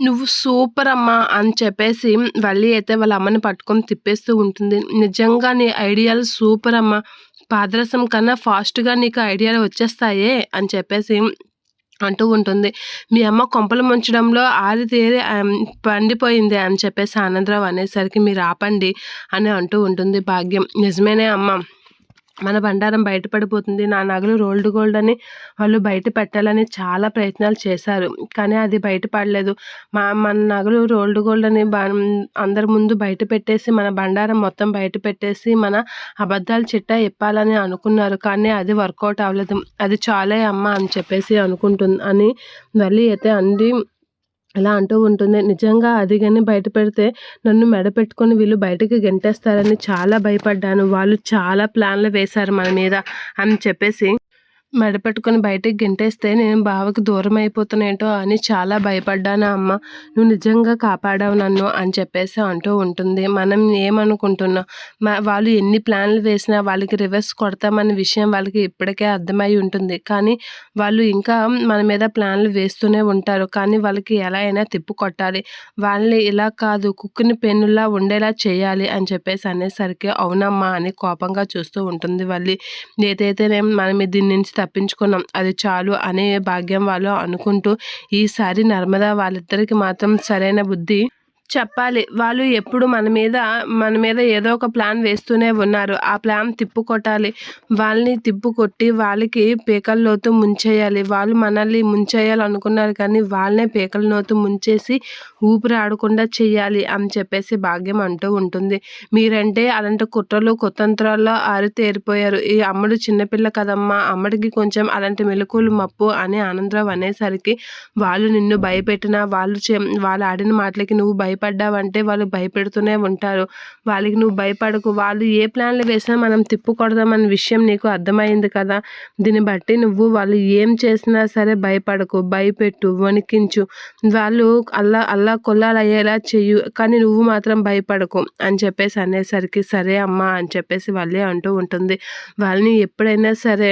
నువ్వు సూపర్ అమ్మా అని చెప్పేసి వల్లి అయితే వాళ్ళ అమ్మని పట్టుకొని తిప్పేస్తూ ఉంటుంది. నిజంగా నీ ఐడియాలు సూపర్ అమ్మా. పాదరసం కన్నా ఫాస్ట్గా నీకు ఐడియాలు వచ్చేస్తాయే అని చెప్పేసి అంటూ ఉంటుంది. మీ అమ్మ కొంపలు ముంచడంలో ఆది తీరి పండిపోయింది అని చెప్పేసి ఆనందరావు అనేసరికి మీరు ఆపండి అని అంటూ ఉంటుంది భాగ్యం. నిజమేనే అమ్మ. మన బండారం బయటపడిపోతుంది నా నగలు రోల్డ్ గోల్డ్ అని వాళ్ళు బయట పెట్టాలని చాలా ప్రయత్నాలు చేశారు. కానీ అది బయటపడలేదు. మా మన నగలు రోల్డ్ గోల్డ్ అని అందరి ముందు బయట పెట్టేసి మన బండారం మొత్తం బయట పెట్టేసి మన అబద్ధాలు చిట్టా ఇప్పాలని అనుకున్నారు. కానీ అది వర్కౌట్ అవ్వలేదు. అది చాలే అమ్మ అని చెప్పేసి అనుకుంటుంది అని మళ్ళీ అయితే అంది. ఇలా అంటూ ఉంటుంది. నిజంగా అది కానీ బయట పెడితే నన్ను మెడ పెట్టుకొని వీళ్ళు బయటకు గెంటేస్తారని చాలా భయపడ్డాను. వాళ్ళు చాలా ప్లాన్లు వేశారు మన మీద అని చెప్పేసి. మెడపెట్టుకుని బయటికి గెంటేస్తే నేను బావకి దూరం అయిపోతున్నాయేంటో అని చాలా భయపడ్డాను అమ్మ. నువ్వు నిజంగా కాపాడావు నన్ను అని చెప్పేసి అంటూ ఉంటుంది. మనం ఏమనుకుంటున్నాం? వాళ్ళు ఎన్ని ప్లాన్లు వేసినా వాళ్ళకి రివర్స్ కొడతామనే విషయం వాళ్ళకి ఇప్పటికే అర్థమై ఉంటుంది. కానీ వాళ్ళు ఇంకా మన మీద ప్లాన్లు వేస్తూనే ఉంటారు. కానీ వాళ్ళకి ఎలా అయినా తిప్పు కొట్టాలి. వాళ్ళని ఇలా కాదు కుక్కుని పెన్నులా ఉండేలా చేయాలి అని చెప్పేసి అనేసరికి అవునమ్మా అని కోపంగా చూస్తూ ఉంటుంది వాళ్ళు ఏదైతే మనం దీని నుంచి తప్పించుకున్నాం. అది చాలు అనే భాగ్యం వాళ్ళు అనుకుంటూ ఈసారి నర్మదా వాళ్ళిద్దరికి మాత్రం సరైన బుద్ధి చెప్పాలి. వాళ్ళు ఎప్పుడు మన మీద మన మీద ఏదో ఒక ప్లాన్ వేస్తూనే ఉన్నారు. ఆ ప్లాన్ తిప్పు కొట్టాలి వాళ్ళని తిప్పు కొట్టి వాళ్ళకి పీకల్లోతు ముంచేయాలి. వాళ్ళు మనల్ని ముంచేయాలి అనుకున్నారు కానీ వాళ్ళనే పీకలలోతు ముంచేసి ఊపిరి ఆడకుండా చేయాలి అని చెప్పేసి భాగ్యం అంటూ ఉంటుంది. మీరంటే అలాంటి కుట్రలు కుతంత్రాల్లో ఆరితేరిపోయారు ఈ అమ్మడు చిన్నపిల్ల కదమ్మా అమ్మడికి కొంచెం అలాంటి మెలకులు మప్పు అని ఆనందరావు అనేసరికి వాళ్ళు నిన్ను భయపెట్టినా వాళ్ళు వాళ్ళు ఆడిన మాటలకి నువ్వు భయ భయపడ్డావంటే వాళ్ళు భయపెడుతూనే ఉంటారు. వాళ్ళకి నువ్వు భయపడకు. వాళ్ళు ఏ ప్లాన్లు వేసినా మనం తిప్పుకొడదామన్న విషయం నీకు అర్థమైంది కదా? దీన్ని బట్టి నువ్వు వాళ్ళు ఏం చేసినా సరే భయపడకు భయపెట్టు వణికించు. వాళ్ళు అల్లా అల్లా కొల్లాలయ్యేలా చెయ్యు కానీ నువ్వు మాత్రం భయపడకు అని చెప్పేసి అనేసరికి సరే అమ్మా అని చెప్పేసి వాళ్ళే అంటూ ఉంటుంది. వాళ్ళని ఎప్పుడైనా సరే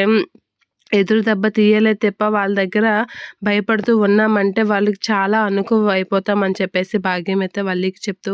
ఎదురు దెబ్బ తీయలే తప్ప వాళ్ళ దగ్గర భయపడుతూ ఉన్నామంటే వాళ్ళకి చాలా అనుకువ అయిపోతామని చెప్పేసి భాగ్యం అయితే వాళ్ళకి చెప్తూ